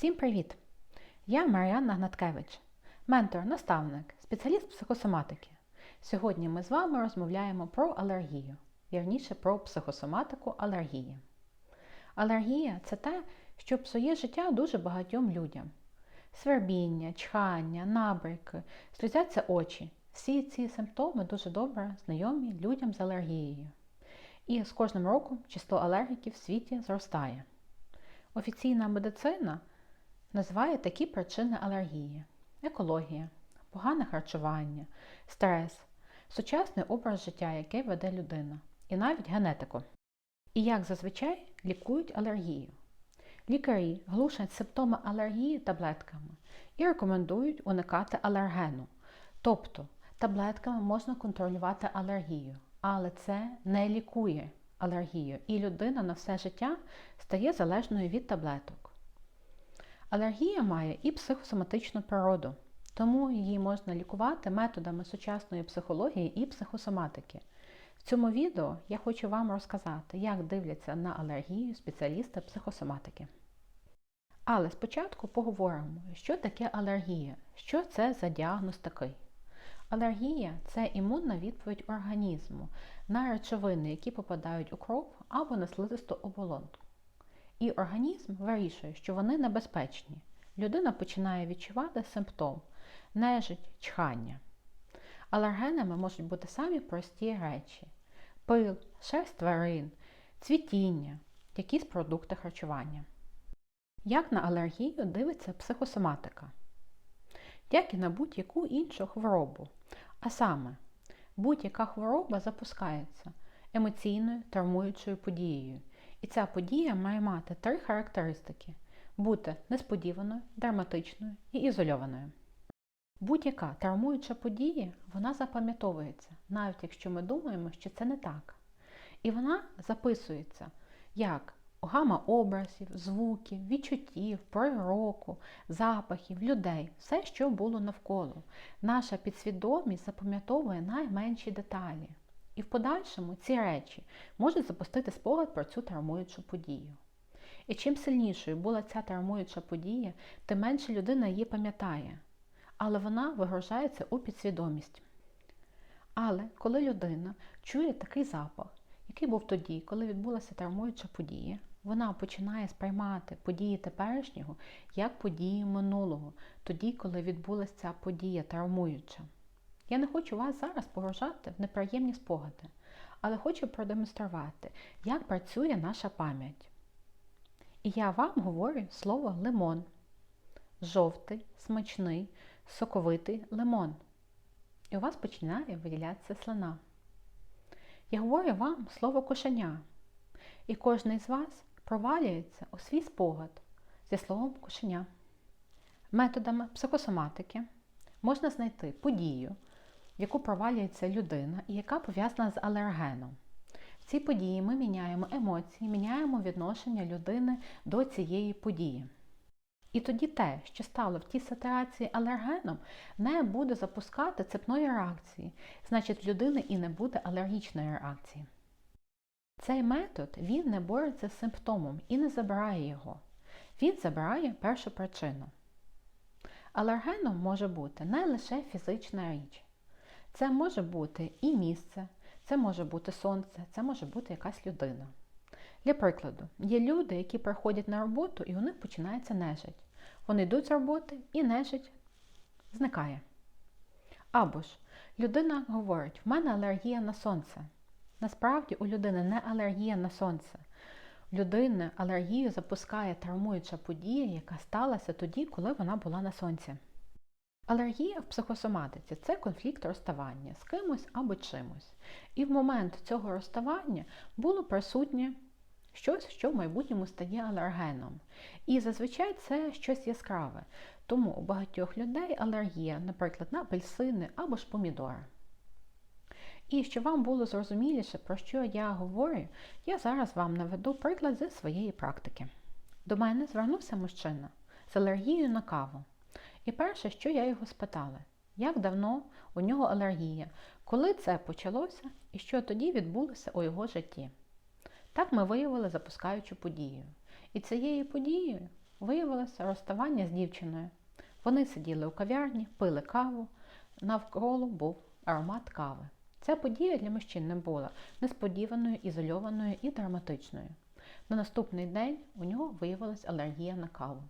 Всім привіт! Я Мар'яна Гнаткевич, ментор, наставник, спеціаліст психосоматики. Сьогодні ми з вами розмовляємо про алергію, вірніше про психосоматику алергії. Алергія це те, що псує життя дуже багатьом людям. Свербіння, чхання, набряки, сльозяться очі. Всі ці симптоми дуже добре знайомі людям з алергією. І з кожним роком число алергіків в світі зростає. Офіційна медицина називає такі причини алергії: екологія, погане харчування, стрес, сучасний образ життя, який веде людина, і навіть генетику. І як зазвичай лікують алергію. Лікарі глушать симптоми алергії таблетками і рекомендують уникати алергену. Тобто таблетками можна контролювати алергію, але це не лікує алергію, і людина на все життя стає залежною від таблеток. Алергія має і психосоматичну природу, тому її можна лікувати методами сучасної психології і психосоматики. В цьому відео я хочу вам розказати, як дивляться на алергію спеціалісти психосоматики. Але спочатку поговоримо, що таке алергія, що це за діагноз такий. Алергія це імунна відповідь організму на речовини, які попадають у кров або на слизисту оболонку. І організм вирішує, що вони небезпечні. Людина починає відчувати симптом нежить, чхання. Алергенами можуть бути самі прості речі: пил, шерсть тварин, цвітіння, якісь продукти харчування. Як на алергію дивиться психосоматика? Як і на будь-яку іншу хворобу. А саме, будь-яка хвороба запускається емоційною травмуючою подією. І ця подія має мати три характеристики: бути несподіваною, драматичною і ізольованою. Будь-яка травмуюча подія, вона запам'ятовується, навіть якщо ми думаємо, що це не так. І вона записується як гама образів, звуків, відчуттів, пророку, запахів, людей, все, що було навколо. Наша підсвідомість запам'ятовує найменші деталі. І в подальшому ці речі можуть запустити спогад про цю травмуючу подію. І чим сильнішою була ця травмуюча подія, тим менше людина її пам'ятає, але вона вигружається у підсвідомість. Але коли людина чує такий запах, який був тоді, коли відбулася травмуюча подія, вона починає сприймати події теперішнього як події минулого, тоді, коли відбулася ця подія травмуюча. Я не хочу вас зараз погружати в неприємні спогади, але хочу продемонструвати, як працює наша пам'ять. І я вам говорю слово лимон. Жовтий, смачний, соковитий лимон. І у вас починає виділятися слина. Я говорю вам слово кошеня. І кожен з вас провалюється у свій спогад зі словом кошеня. Методами психосоматики можна знайти подію, яку провалюється людина і яка пов'язана з алергеном. В цій події ми міняємо емоції, міняємо відношення людини до цієї події. І тоді те, що стало в тій ситуації алергеном, не буде запускати цепної реакції, значить в людини і не буде алергічної реакції. Цей метод він не бореться з симптомом і не забирає його. Він забирає першу причину. Алергеном може бути не лише фізична річ. Це може бути і місце, це може бути сонце, це може бути якась людина. Для прикладу, є люди, які приходять на роботу і у них починається нежить. Вони йдуть з роботи і нежить зникає. Або ж людина говорить, в мене алергія на сонце. Насправді у людини не алергія на сонце. Людина алергію запускає травмуюча подія, яка сталася тоді, коли вона була на сонці. Алергія в психосоматиці це конфлікт розставання з кимось або чимось. І в момент цього розставання було присутнє щось, що в майбутньому стає алергеном. І зазвичай це щось яскраве. Тому у багатьох людей алергія, наприклад, на апельсини або ж помідори. І щоб вам було зрозуміліше, про що я говорю, я зараз вам наведу приклад зі своєї практики. До мене звернувся мужчина з алергією на каву. І перше, що я його спитала, як давно у нього алергія, коли це почалося і що тоді відбулося у його житті. Так ми виявили запускаючу подію. І цією подією виявилося розставання з дівчиною. Вони сиділи у кав'ярні, пили каву, навколо був аромат кави. Ця подія для мужчин не була несподіваною, ізольованою і драматичною. На наступний день у нього виявилась алергія на каву.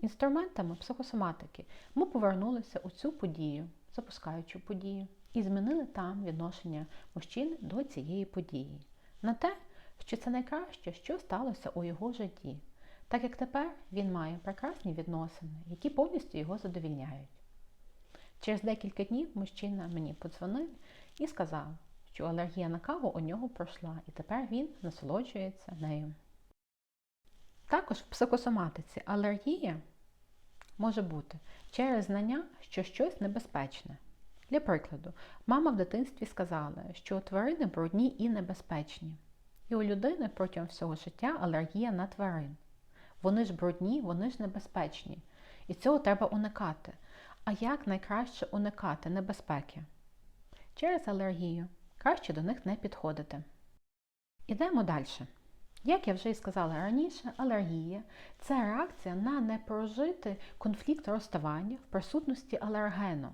Інструментами психосоматики ми повернулися у цю подію, запускаючу подію, і змінили там відношення мужчини до цієї події, на те, що це найкраще, що сталося у його житті, так як тепер він має прекрасні відносини, які повністю його задовільняють. Через декілька днів мужчина мені подзвонив і сказав, що алергія на каву у нього пройшла, і тепер він насолоджується нею. Також в психосоматиці алергія може бути через знання, що щось небезпечне. Для прикладу, мама в дитинстві сказала, що тварини брудні і небезпечні. І у людини протягом всього життя алергія на тварин. Вони ж брудні, вони ж небезпечні. І цього треба уникати. А як найкраще уникати небезпеки? Через алергію. Краще до них не підходити. Ідемо далі. Як я вже і сказала раніше, алергія це реакція на непрожитий конфлікт розставання в присутності алергену.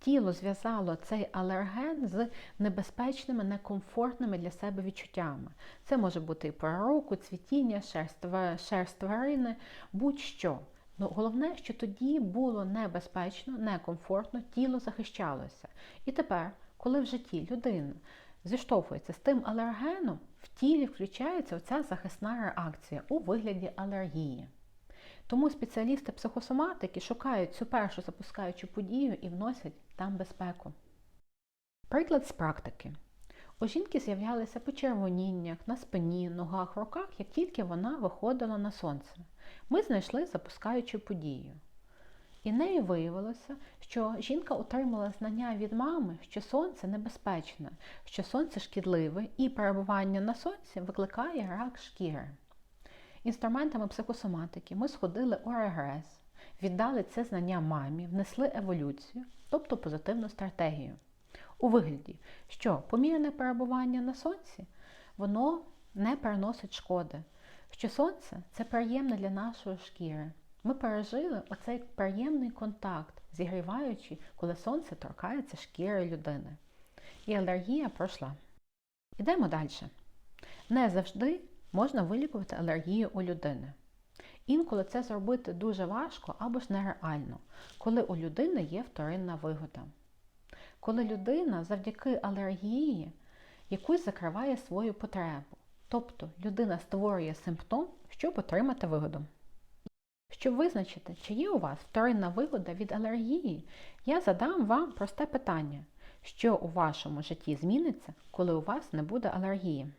Тіло зв'язало цей алерген з небезпечними, некомфортними для себе відчуттями. Це може бути і руку, цвітіння, шерсть, шерсть тварини, будь-що. Ну, Головне, що тоді було небезпечно, некомфортно, тіло захищалося. І тепер, коли в житті людина зіштовхується з тим алергеном, в тілі включається оця захисна реакція у вигляді алергії. Тому спеціалісти психосоматики шукають цю першу запускаючу подію і вносять там безпеку. Приклад з практики. У жінки з'являлися почервоніння на спині, ногах, руках, як тільки вона виходила на сонце. Ми знайшли запускаючу подію. І нею виявилося, що жінка отримала знання від мами, що сонце небезпечне, що сонце шкідливе і перебування на сонці викликає рак шкіри. Інструментами психосоматики ми сходили у регрес, віддали це знання мамі, внесли еволюцію, тобто позитивну стратегію. У вигляді, що помірне перебування на сонці, воно не переносить шкоди, що сонце це приємне для нашої шкіри. Ми пережили оцей приємний контакт, зігріваючи, коли сонце торкається шкіри людини. І алергія пройшла. Ідемо далі. Не завжди можна вилікувати алергію у людини. Інколи це зробити дуже важко або ж нереально, коли у людини є вторинна вигода. Коли людина завдяки алергії якусь закриває свою потребу. Тобто людина створює симптом, щоб отримати вигоду. Щоб визначити, чи є у вас вторинна вигода від алергії, я задам вам просте питання, що у вашому житті зміниться, коли у вас не буде алергії.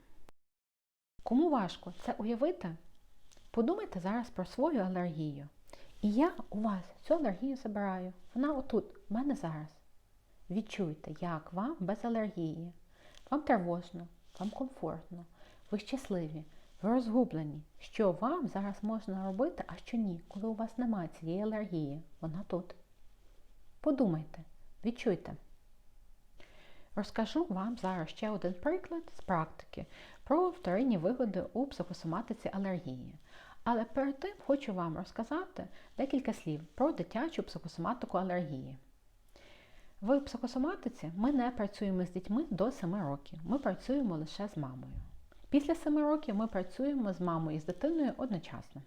Кому важко це уявити? Подумайте зараз про свою алергію. І я у вас цю алергію забираю. Вона отут, в мене зараз. Відчуйте, як вам без алергії. Вам тривожно, вам комфортно, ви щасливі, розгублені. Що вам зараз можна робити, а що ні, коли у вас немає цієї алергії. Вона тут. Подумайте, відчуйте. Розкажу вам зараз ще один приклад з практики про вторинні вигоди у психосоматиці алергії. Але перед тим хочу вам розказати декілька слів про дитячу психосоматику алергії. В психосоматиці ми не працюємо з дітьми до 7 років, ми працюємо лише з мамою. Після 7 років ми працюємо з мамою і з дитиною одночасно.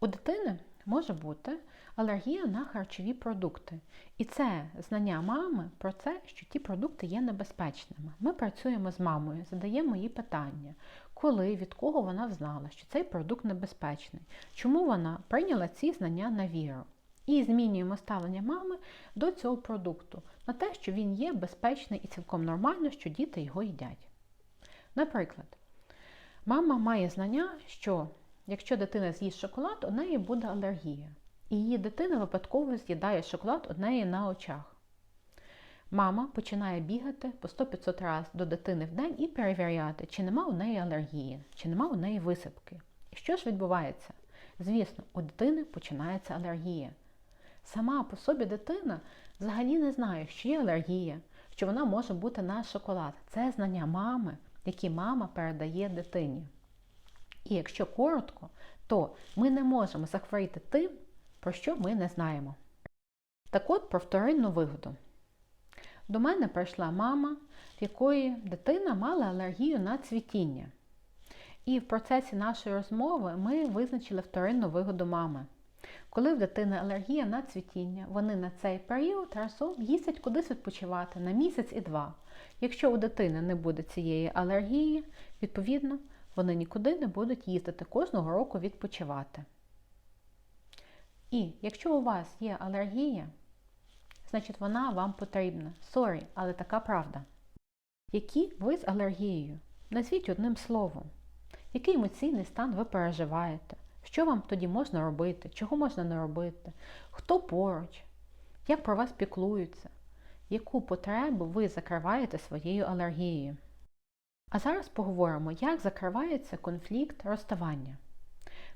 У дитини може бути алергія на харчові продукти. І це знання мами про те, що ті продукти є небезпечними. Ми працюємо з мамою, задаємо їй питання, коли, від кого вона знала, що цей продукт небезпечний, чому вона прийняла ці знання на віру. І змінюємо ставлення мами до цього продукту на те, що він є безпечний і цілком нормально, що діти його їдять. Наприклад, мама має знання, що якщо дитина з'їсть шоколад, у неї буде алергія. І її дитина випадково з'їдає шоколад у неї на очах. Мама починає бігати по 100-500 разів до дитини в день і перевіряти, чи нема у неї алергії, чи нема у неї висипки. І що ж відбувається? Звісно, у дитини починається алергія. Сама по собі дитина взагалі не знає, що є алергія, що вона може бути на шоколад. Це знання мами, які мама передає дитині. І якщо коротко, то ми не можемо захворіти тим, про що ми не знаємо. Так от про вторинну вигоду. До мене прийшла мама, в якої дитина мала алергію на цвітіння. І в процесі нашої розмови ми визначили вторинну вигоду мами. Коли в дитини алергія на цвітіння, вони на цей період разом їздять кудись відпочивати на місяць і два. Якщо у дитини не буде цієї алергії, відповідно, вони нікуди не будуть їздити кожного року відпочивати. І якщо у вас є алергія, значить вона вам потрібна. Сорі, але така правда. Які ви з алергією? Назвіть одним словом. Який емоційний стан ви переживаєте? Що вам тоді можна робити? Чого можна не робити? Хто поруч? Як про вас піклуються? Яку потребу ви закриваєте своєю алергією? А зараз поговоримо, як закривається конфлікт розставання.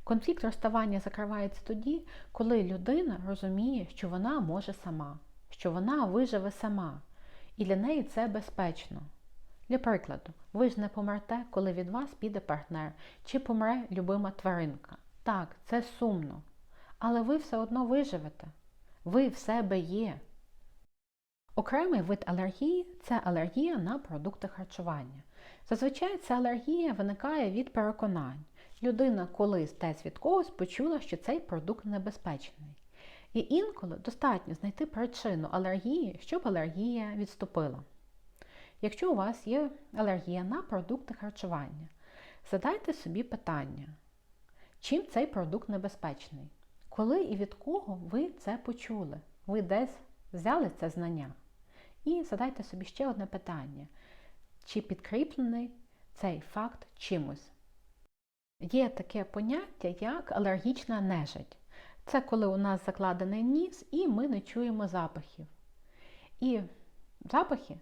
Конфлікт розставання закривається тоді, коли людина розуміє, що вона може сама, що вона виживе сама, і для неї це безпечно. Для прикладу, ви ж не помрете, коли від вас піде партнер, чи помре любима тваринка. Так, це сумно, але ви все одно виживете. Ви в себе є. Окремий вид алергії це алергія на продукти харчування. Зазвичай ця алергія виникає від переконань. Людина колись десь від когось почула, що цей продукт небезпечний. І інколи достатньо знайти причину алергії, щоб алергія відступила. Якщо у вас є алергія на продукти харчування, задайте собі питання, чим цей продукт небезпечний? Коли і від кого ви це почули? Ви десь взяли це знання? І задайте собі ще одне питання: чи підкріплений цей факт чимось? Є таке поняття, як алергічна нежить. Це коли у нас закладений ніс і ми не чуємо запахів. І запахи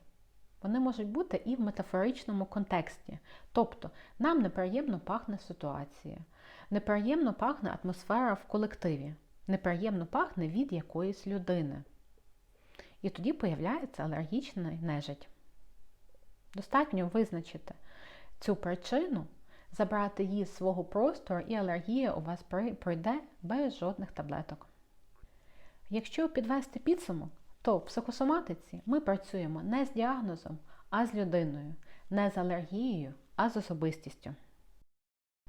вони можуть бути і в метафоричному контексті. Тобто нам неприємно пахне ситуація, неприємно пахне атмосфера в колективі, неприємно пахне від якоїсь людини. І тоді появляється алергічна нежить. Достатньо визначити цю причину, забрати її з свого простору, і алергія у вас пройде без жодних таблеток. Якщо підвести підсумок, то в психосоматиці ми працюємо не з діагнозом, а з людиною, не з алергією, а з особистістю.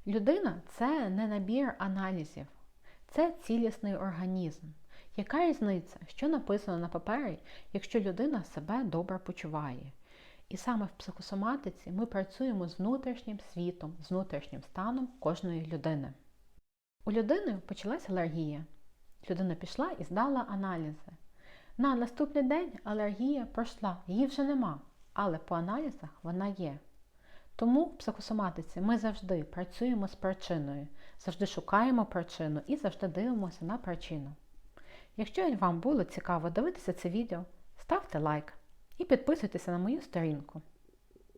Людина це не набір аналізів, це цілісний організм. Яка різниця, що написано на папері, якщо людина себе добре почуває? І саме в психосоматиці ми працюємо з внутрішнім світом, з внутрішнім станом кожної людини. У людини почалась алергія. Людина пішла і здала аналізи. На наступний день алергія пройшла, її вже нема, але по аналізах вона є. Тому в психосоматиці ми завжди працюємо з причиною, завжди шукаємо причину і завжди дивимося на причину. Якщо вам було цікаво дивитися це відео, ставте лайк і підписуйтеся на мою сторінку.